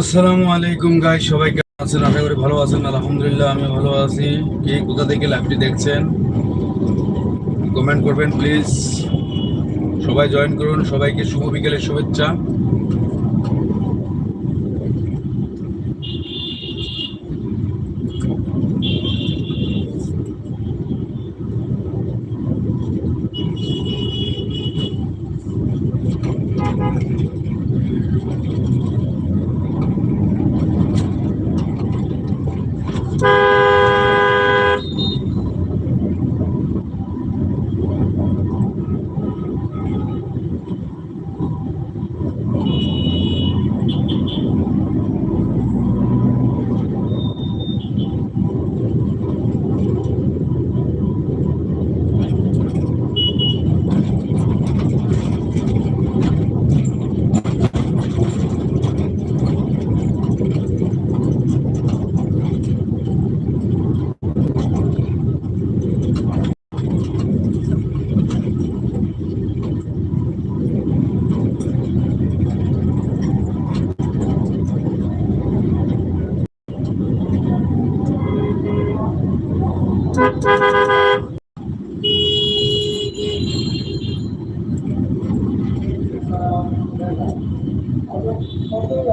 আসসালামু আলাইকুম গাই সবাই কেমন আছেন? আশা করি ভালো আছেন, আলহামদুলিল্লাহ আমি ভালো আছি। কে কোথা থেকে লাইভটি দেখছেন? কমেন্ট করবেন প্লিজ সবাই জয়েন করুন, সবাইকে শুভ বিকেলের শুভেচ্ছা।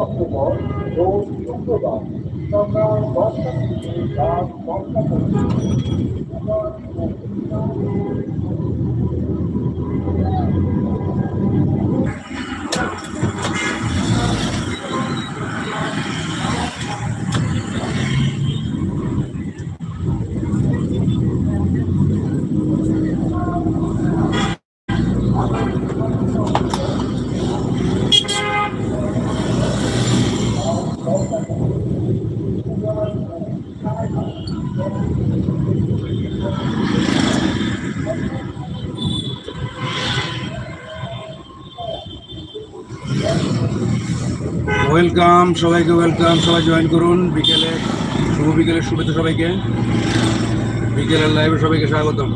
অক্টোবর রোজ শুক্রবার সকাল দশটা থেকে রাত দশটা পর্যন্ত ওয়েলকাম সবাইকে ওয়েলকাম সবাই জয়েন করুন। বিকেলে, শুভ বিকেলের শুভেচ্ছা সবাইকে। বিকেলের লাইভে সবাইকে স্বাগতম।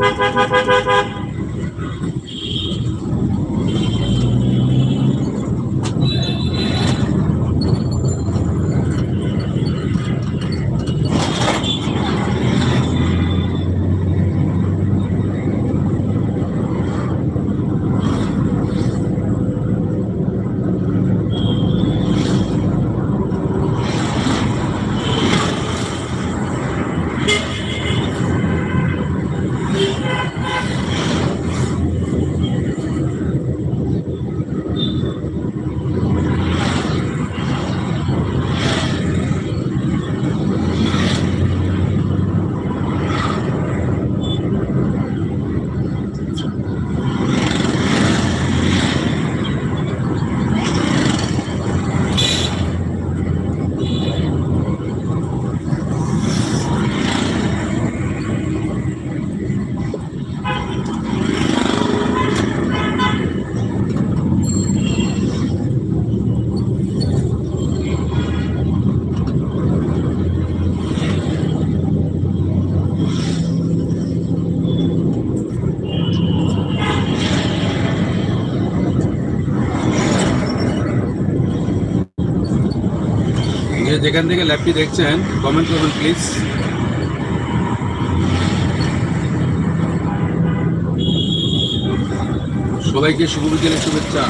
ハハハハ。যেখান থেকে ল্যাবটি দেখছেন কমেন্ট করবেন প্লিজ সবাইকে শুভ বিকেলের শুভেচ্ছা।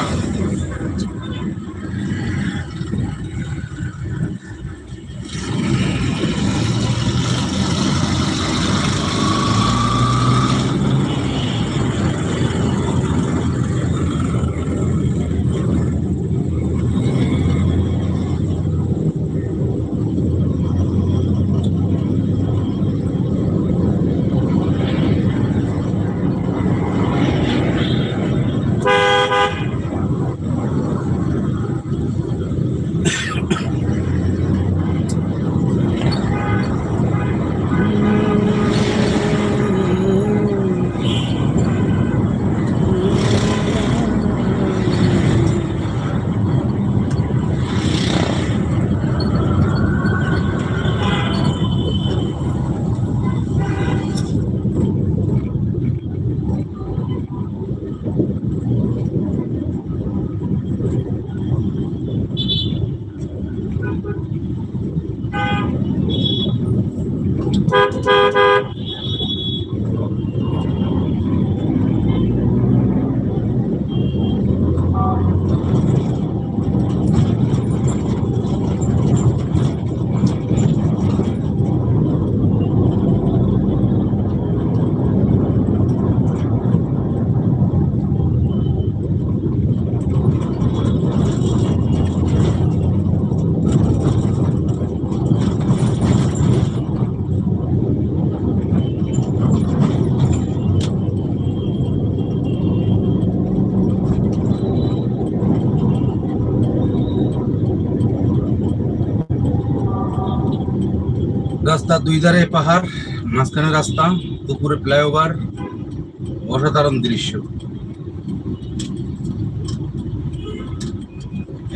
রাস্তা, দুই ধারে পাহাড়, মাঝখানে রাস্তা, দুপুরে ফ্লাইওভার, অসাধারণ দৃশ্য।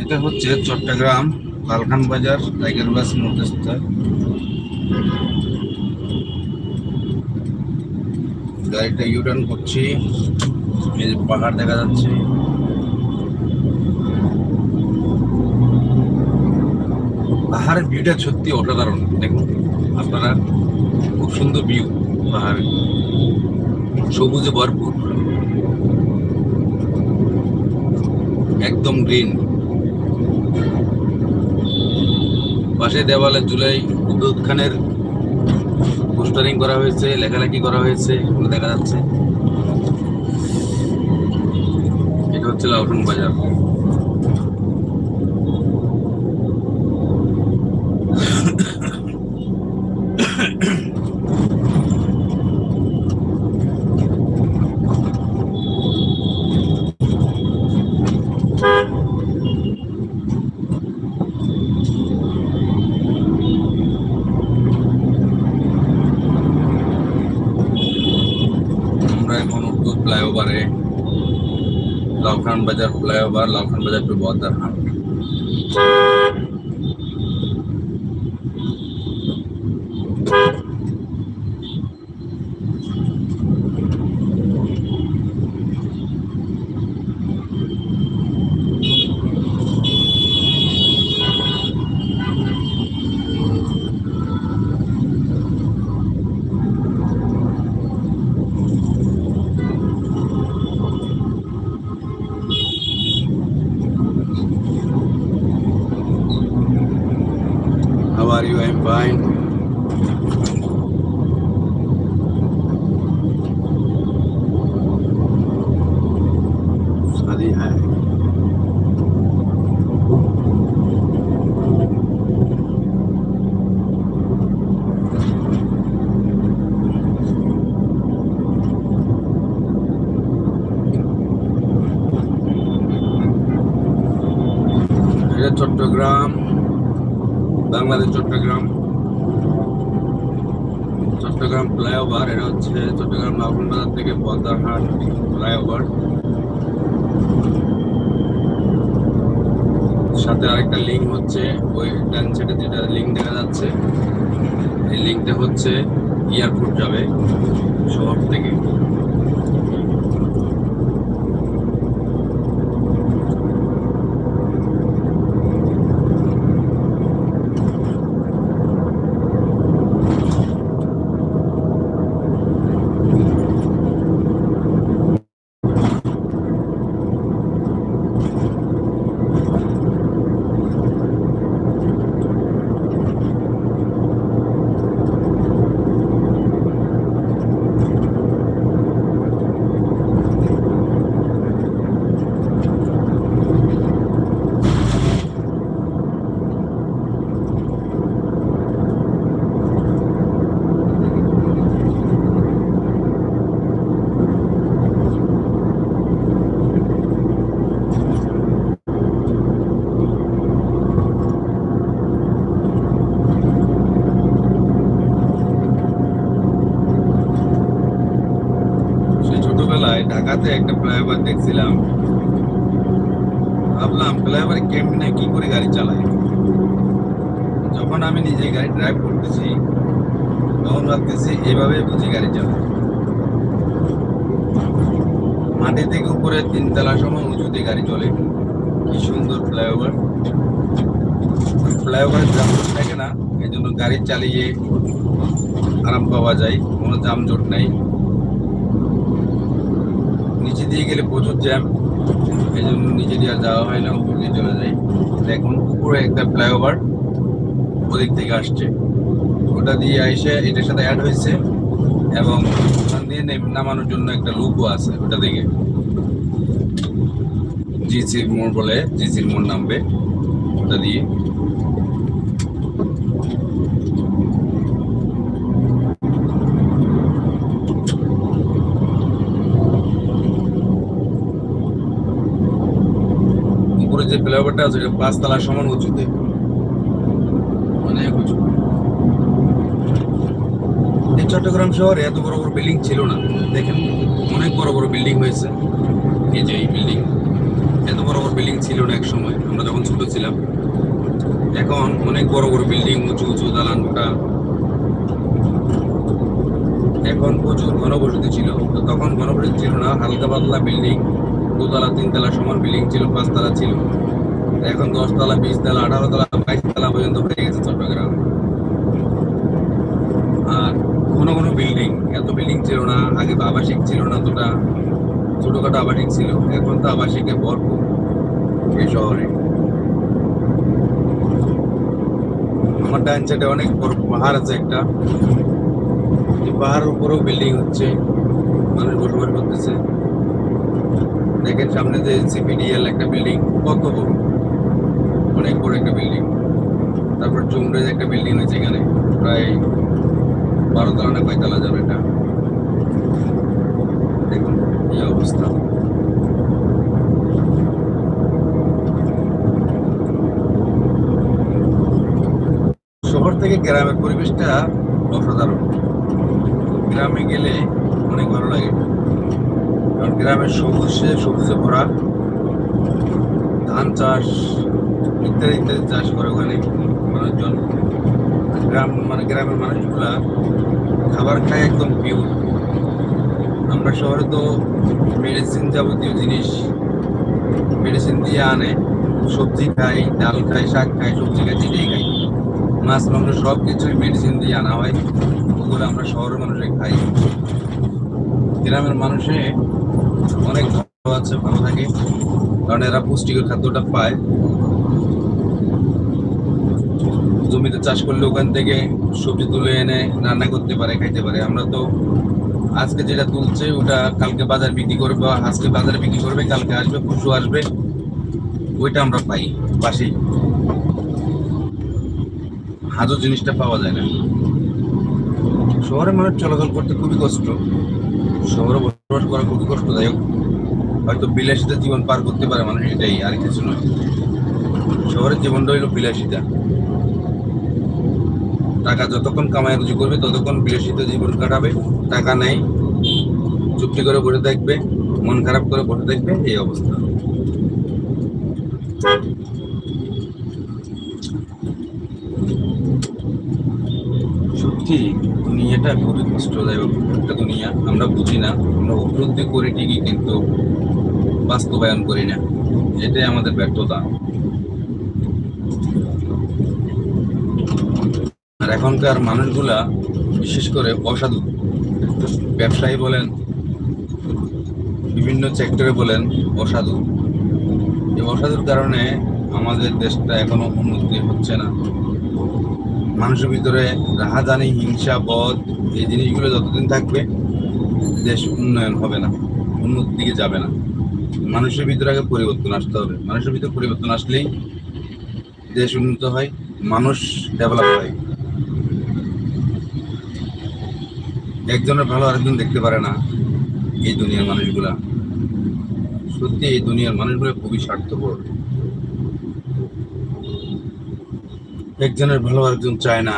এটা হচ্ছে চট্টগ্রাম লালখান বাজার, টাইগার বাস, মধ্যস্থ। গাড়িটা ইউটার্ন করছি, এই পাহাড় দেখা যাচ্ছে। পাহাড়ের ভিউটা সত্যি অসাধারণ, দেখুন। আপনারা খুব সুন্দর ভিউ পাহাড় সবুজে ভরপুর। একদম গ্রিন পাশে দেওয়ালে জুলাই উদ্দুত খানের পোস্টারিং করা হয়েছে, লেখালেখি করা হয়েছে, এগুলো দেখা যাচ্ছে। এটা হচ্ছে লাউটন বাজার আমরা এখন উঠবো ফ্লাইওভারে লাউখান বাজার ফ্লাইওভার লাউখান বাজার to bother are you? I'm fine. হচ্ছে ওই ডান সাইডে যেটা লিঙ্ক দেখা যাচ্ছে, এই লিঙ্কটা হচ্ছে এয়ারপোর্ট যাবে শহর থেকে। ঢাকাতে একটা ফ্লাইওভার দেখছিলাম। ভাবলাম ফ্লাইওভারে কেমনে কি করে গাড়ি চালায় যখন আমি নিজে গাড়ি ড্রাইভ করতেছি, তখন ভাবতেছি এভাবে বুঝি গাড়ি চালায় মাটি থেকে উপরে তিনতলা সময় উঁচুতে গাড়ি চলে। কি সুন্দর ফ্লাইওভার ফ্লাইওভারে জাম থাকে না এই জন্য গাড়ি চালিয়ে আরাম পাওয়া যায়, কোনো যানজট নাই নিচে দিয়ে গেলে প্রচুর জ্যাম। এই জন্য নিচে দিয়ে যাওয়া হয় না, উপর দিয়ে চলে যাই। দেখুন উপরে একটা ফ্লাইওভার ওদিক থেকে আসছে। ওটা দিয়ে এসে এটার সাথে অ্যাড হয়েছে এবং ওখান দিয়ে নামানোর জন্য একটা লুকও আছে ওটা থেকে জিসি মোড় বলে, জিসির মোড় নামবে ওটা দিয়ে উপরে যে ফ্লাইওভারটা আছে পাঁচতলা সমান উঁচুতে অনেক উঁচু। চট্টগ্রাম শহরে এত বড় বড় বিল্ডিং ছিল না। দেখেন, অনেক বড় বড় বিল্ডিং হয়েছে। এই যে এই বিল্ডিং এত বড় বড় বিল্ডিং ছিল না এক সময় আমরা যখন ছোট ছিলাম। এখন অনেক বড় বড় বিল্ডিং উঁচু উঁচু, দালান কোটা এখন প্রচুর ঘনবসতি ছিল। তো তখন ঘনবসতি ছিল না, হালকা পাতলা বিল্ডিং দোতলা, তিনতলা সমান বিল্ডিং ছিল, পাঁচতলা ছিল। এখন দশতলা বিশ বিশতলা আঠারো তলা, বাইশ তলা পর্যন্ত হয়ে গেছে চট্টগ্রাম। আর ঘন ঘন বিল্ডিং এত বিল্ডিং ছিল না, আগে তো আবাসিক ছিল না তোটা ছোটখাটো আবাসিক ছিল, এখন তো আবাসিকে ভরপুর এই শহরে। আমার ডান সাইডে অনেক বড় পাহাড় আছে একটা। পাহাড়ের উপরেও বিল্ডিং হচ্ছে, মানুষ বসবাস করতেছে। দেখেন সামনে যে সিপিডিএল একটা বিল্ডিং কত বড়। অনেক বড় একটা বিল্ডিং তারপর চুমরেজ একটা বিল্ডিং হয়েছে এখানে, প্রায় বারো তলা না কয়তলা যাবে এটা। দেখুন, এই অবস্থা। শহর থেকে গ্রামের পরিবেশটা অসাধারণ। গ্রামে গেলে অনেক ভালো লাগে। কারণ গ্রামের সবুজে সবুজে ভরা। ধান চাষ ইত্যাদি ইত্যাদি চাষ করে ওখানে মানুষজন গ্রাম মানে গ্রামের মানুষগুলা খাবার খায় একদম পিওর আমরা শহরে তো মেডিসিন যাবতীয় জিনিস মেডিসিন দিয়ে আনে, সবজি খাই, ডাল খাই, শাক খাই, সবজি খাই, যেটাই খাই। মাছ, মাংস সব কিছুই মেডিসিন দিয়ে আনা হয়, ওগুলো আমরা শহরের মানুষে খাই। গ্রামের মানুষে অনেক ভালো আছে, ভালো থাকে, কারণ এরা পুষ্টিকর খাদ্যটা পায়। জমিতে চাষ করলে ওখান থেকে সবজি তুলে এনে রান্না করতে পারে, খাইতে পারে। আমরা তো আজকে যেটা তুলছে, ওটা কালকে বাজার বিক্রি করবে বা আজকে বাজারে বিক্রি করবে, কালকে আসবে, পরশু আসবে, ওইটা আমরা পাই পাশেই। হাজর জিনিসটা পাওয়া যায় না। শহরে মানুষ চলাচল করতে খুবই কষ্ট। শহরে বসবাস করা খুবই কষ্টদায়ক। হয়তো বিলাসিতা জীবন পার করতে পারে মানুষ এটাই, আর কিছু নয়। শহরের জীবনটা হইল বিলাসিতা। টাকা যতক্ষণ কামাই রুজি করবে, ততক্ষণ বিলাসিত জীবন কাটাবে, টাকা নেই চুক্তি করে বসে থাকবে মন খারাপ করে বসে থাকবে এই অবস্থা। সত্যি, দুনিয়াটা খুবই কষ্টদায়ক একটা দুনিয়া। আমরা বুঝি না, আমরা উপলব্ধি করি ঠিকই কিন্তু বাস্তবায়ন করি না। এটাই আমাদের ব্যর্থতা। আর এখনকার মানুষগুলা, বিশেষ করে অসাধু, ব্যবসায়ী বলেন, বিভিন্ন সেক্টরে বলেন অসাধু। এই অসাধুর কারণে আমাদের দেশটা এখনও উন্নতি হচ্ছে না। মানুষের ভিতরে রাহাজানি, হিংসা বধ এই জিনিসগুলো যতদিন থাকবে, দেশ উন্নয়ন হবে না, উন্নতির দিকে যাবে না। মানুষের ভিতরে আগে পরিবর্তন আসতে হবে। মানুষের ভিতরে পরিবর্তন আসলেই দেশ উন্নত হয়, মানুষ ডেভেলপ হয়। একজনের ভালো আরেকজন দেখতে পারে না এই দুনিয়ার মানুষগুলা। সত্যি এই দুনিয়ার মানুষগুলো খুবই স্বার্থপর। একজনের ভালো আরেকজন চায় না।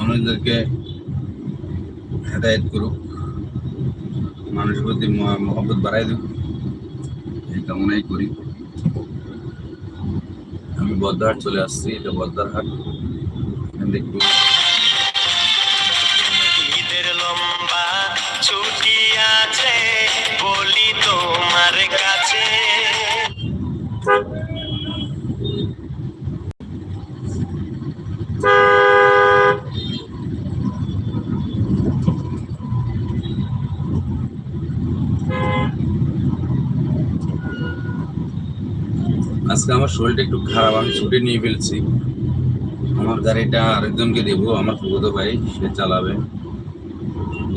মানুষদেরকে হেদায়ত করুক, মানুষের প্রতি মহব্বত বাড়াই দিক, এই কামনাই করি। আমি বদ্দারহাট চলে আসছি এটা বদ্দারহাট এখান থেকে আজকে আমার শরীরটা একটু খারাপ, আমি ছুটি নিয়ে ফেলছি। আমার গাড়িটা আরেকজনকে দেবো, আমার ফুফুতো ভাই, সে চালাবে।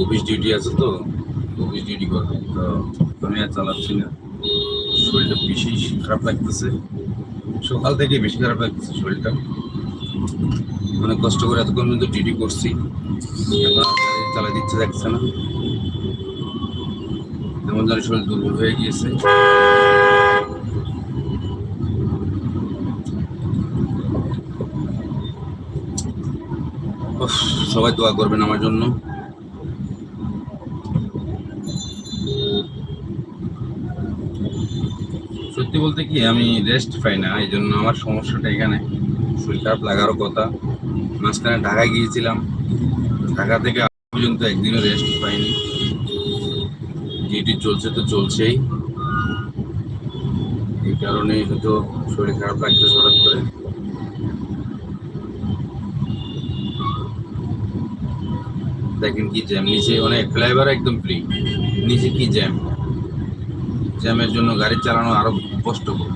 অফিস ডিউটি আছে তো, অফিস ডিউটি করবে। তো আমি আর চালাচ্ছি না। শরীরটা বেশি খারাপ লাগতেছে। সকাল থেকে বেশি খারাপ লাগতেছে শরীরটা। অনেক কষ্ট করে এতক্ষণ কিন্তু ডিউটি করছি। আর গাড়ি চালাতে না। এমন যেন শরীর দুর্বল হয়ে গিয়েছে। সবাই দোয়া করবেন আমার জন্য। সত্যি বলতে কি, আমি রেস্ট পাই না এই জন্য আমার সমস্যাটা এখানে। শরীর খারাপ লাগারও কথা। মাঝখানে ঢাকায় গিয়েছিলাম। ঢাকা থেকে পর্যন্ত একদিনও রেস্ট পাইনি। ডিউটি চলছে তো চলছেই। এই কারণেই হয়তো শরীর খারাপ লাগতেছে হঠাৎ করে। দেখেন কি জ্যাম নিচে অনেক ফ্লাইওভার একদম ফ্রি নিচে কি জ্যাম জ্যামের জন্য গাড়ি চালানো আরও কষ্টকর।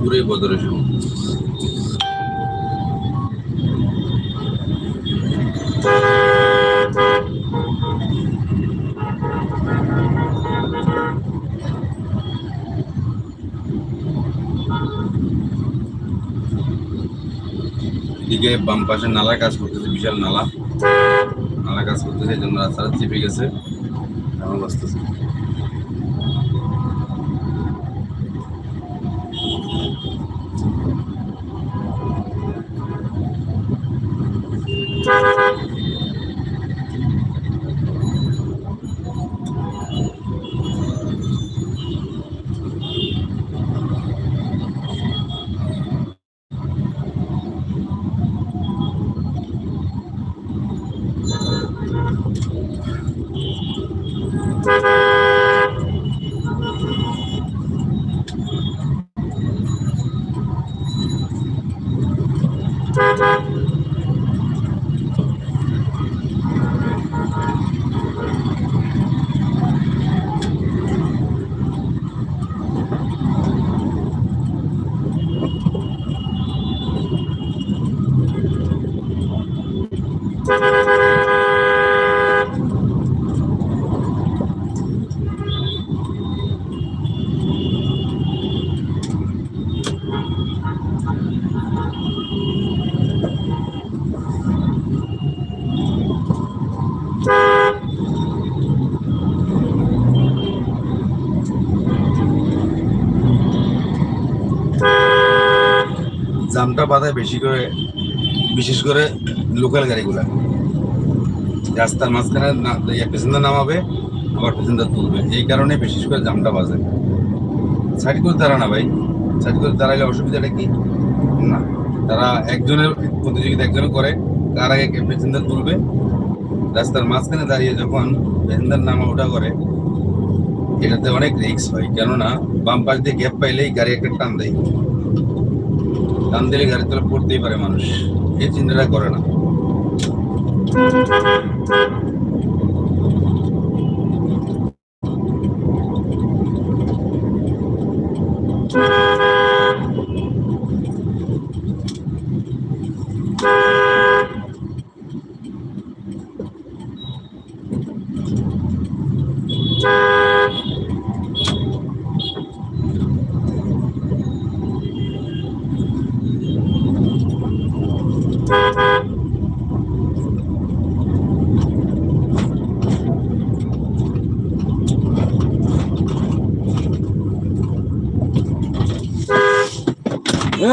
পুরে সময় এদিকে বাম পাশে নালা কাজ করতেছে। বিশাল নালা নালা কাজ করতেছে এই জন্য রাস্তাটা চেপে গেছে। এখন বাঁচতেছে জামটা বাধায় বেশি করে, বিশেষ করে লোকাল গাড়িগুলা। রাস্তার মাঝখানে প্যাসেঞ্জার নামাবে, আবার প্যাসেঞ্জার তুলবে। এই কারণে বিশেষ করে জামটা বাজে। সাইড করে দাঁড়া না ভাই। সাইড করে দাঁড়ালে অসুবিধাটা কি? না। তারা একজনের প্রতিযোগিতা একজনে করে, তার আগে প্যাসেঞ্জার তুলবে? রাস্তার মাঝখানে দাঁড়িয়ে যখন প্যাসেঞ্জার নামা ওঠা করে, এটাতে অনেক রিস্ক হয়। কেননা বাম পাশ দিয়ে গ্যাপ পাইলেই গাড়ি একটা টান দেয়। টান দিলে গাড়ির তলা পড়তেই পারে মানুষ। এই চিন্তাটা করে না।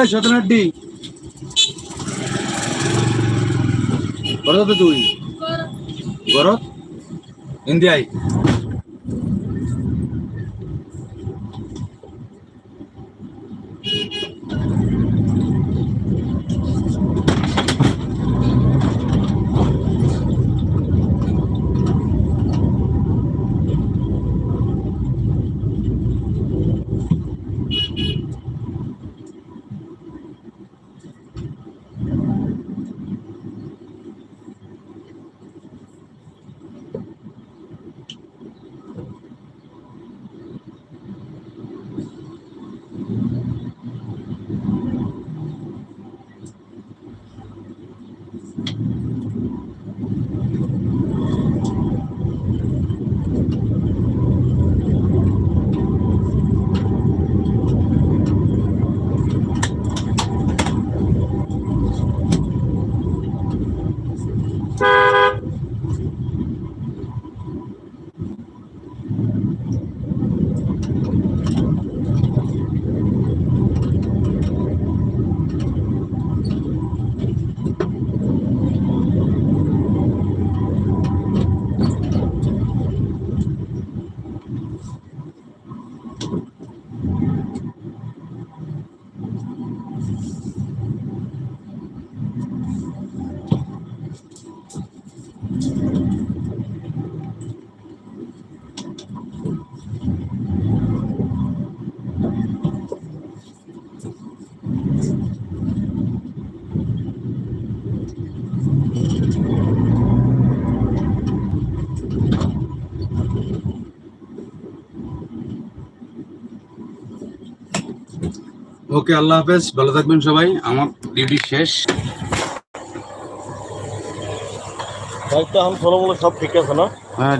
সতেরো ডি গরত তুই গরত হিন্দি আই ওকে আল্লাহ হাফেজ। ভালো থাকবেন সবাই। আমার ডিউটি শেষ। সব ঠিক আছে না? হ্যাঁ